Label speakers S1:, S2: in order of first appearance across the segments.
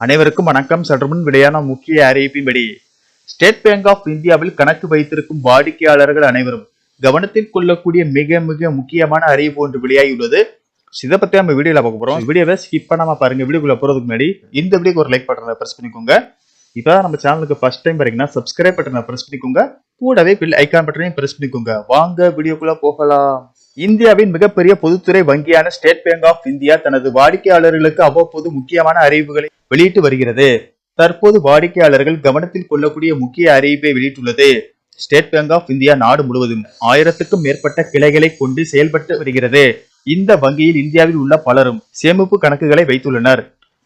S1: அனைவருக்கும் வணக்கம். சற்று முன் வெளியான முக்கிய அறிவிப்பின்படி ஸ்டேட் பேங்க் ஆஃப் இந்தியாவில் கணக்கு வைத்திருக்கும் வாடிக்கையாளர்கள் அனைவரும் கவனத்தில் கொள்ளக்கூடிய மிக மிக முக்கியமான அறிவிப்பு ஒன்று வெளியாகியுள்ளது. இதை பத்தி நம்ம வீடியோல பார்க்க போறோம். வீடியோவை ஸ்கிப் பண்ணாம பாருங்க. வீடியோக்குள்ள போறதுக்கு முன்னாடி இந்த வீடியோக்கு ஒரு லைக் பட்டனை பிரஸ் பண்ணிக்கோங்க. இப்பதான் நம்ம சேனலுக்கு ஃபர்ஸ்ட் டைம் பாருங்கன்னா சப்ஸ்கிரைப் பட்டனை பிரஸ் பண்ணிக்கோங்க. கூடவே பில் ஐக்கான் பட்டனையும் பிரஸ் பண்ணிக்கோங்க. வாங்க வீடியோக்குள்ள போகலாம். இந்தியாவின் மிகப்பெரிய பொதுத்துறை வங்கியான ஸ்டேட் பேங்க் ஆஃப் இந்தியா தனது வாடிக்கையாளர்களுக்கு அவ்வப்போது முக்கியமான அறிவிப்புகளை வெளியிட்டு வருகிறது. தற்போது வாடிக்கையாளர்கள் கவனத்தில் கொள்ளக்கூடிய முக்கிய அறிவிப்பை வெளியிட்டுள்ளது. ஸ்டேட் பேங்க் ஆஃப் இந்தியா நாடு முழுவதும் ஆயிரத்துக்கும் மேற்பட்ட கிளைகளை கொண்டு செயல்பட்டு வருகிறது. இந்த வங்கியில் இந்தியாவில் உள்ள பலரும் சேமிப்பு கணக்குகளை வைத்துள்ளனர்.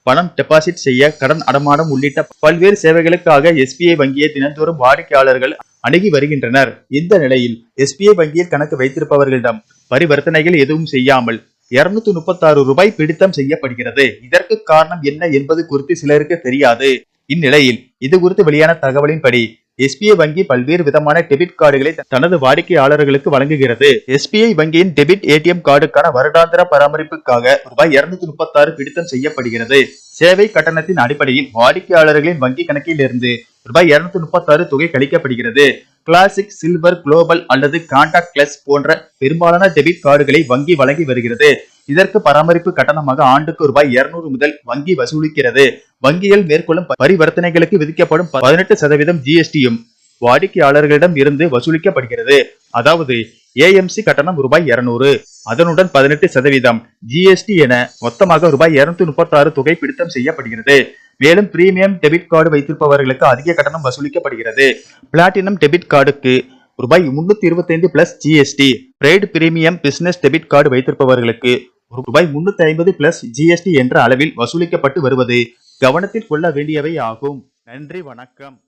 S1: பணம் டெபாசிட் செய்ய கடன் அடமானம் உள்ளிட்ட பல்வேறு சேவைகளுக்காக எஸ்பிஐ வங்கியை தினந்தோறும் வாடிக்கையாளர்கள் அணுகி வருகின்றனர். இந்த நிலையில் எஸ்பிஐ வங்கியில் கணக்கு வைத்திருப்பவர்களிடம் பரிவர்த்தனைகள் எதுவும் செய்யாமல் இருநூத்தி முப்பத்தாறு ரூபாய் பிடித்தம் செய்யப்படுகிறது. இதற்கு காரணம் என்ன என்பது குறித்து சிலருக்கு தெரியாது. இந்நிலையில் இது குறித்து வெளியான தகவலின்படி எஸ்பிஐ வங்கி பல்வேறு விதமான டெபிட் கார்டுகளை தனது வாடிக்கையாளர்களுக்கு வழங்குகிறது. எஸ்பிஐ வங்கியின் டெபிட் ஏடிஎம் கார்டுக்கான வருடாந்திர பராமரிப்புக்காக ரூபாய் இருநூத்தி முப்பத்தாறு பிடித்தம் செய்யப்படுகிறது. சேவை கட்டணத்தின் அடிப்படையில் வாடிக்கையாளர்களின் வங்கி கணக்கில் இருந்து ரூபாய் இருநூத்தி முப்பத்தாறு தொகை கழிக்கப்படுகிறது. கிளாசிக் சில்வர் குளோபல் அல்லது கான்டாக்ட் கிளஸ் போன்ற பெரும்பாலான டெபிட் கார்டுகளை வங்கி வழங்கி வருகிறது. இதற்கு பராமரிப்பு கட்டணமாக ஆண்டுக்கு ரூபாய் இருநூறு முதல் வங்கி வசூலிக்கிறது. வங்கியில் மேற்கொள்ளும் பரிவர்த்தனைகளுக்கு விதிக்கப்படும் பதினெட்டு சதவீதம் ஜிஎஸ்டியும் வாடிக்கையாளர்களிடம் இருந்து வசூலிக்கப்படுகிறது. அதாவது ஏஎம்சி கட்டணம் ரூபாய் இருநூறு. அதனுடன் பதினெட்டு சதவீதம் ஜிஎஸ்டி என மொத்தமாக ரூபாய் இருநூத்தி முப்பத்தி ஆறு தொகை பிடித்தம் செய்யப்படுகிறது. மேலும் பிரீமியம் டெபிட் கார்டு வைத்திருப்பவர்களுக்கு அதிக கட்டணம் வசூலிக்கப்படுகிறது. பிளாட்டினம் டெபிட் கார்டுக்கு ரூபாய் முன்னூத்தி இருபத்தைந்து plus GST trade premium business debit card வைத்திருப்பவர்களுக்கு ரூபாய் முன்னூத்தி ஐம்பது பிளஸ் ஜிஎஸ்டி என்ற அளவில் வசூலிக்கப்பட்டு வருவது கவனத்தில் கொள்ள வேண்டியவை ஆகும். நன்றி வணக்கம்.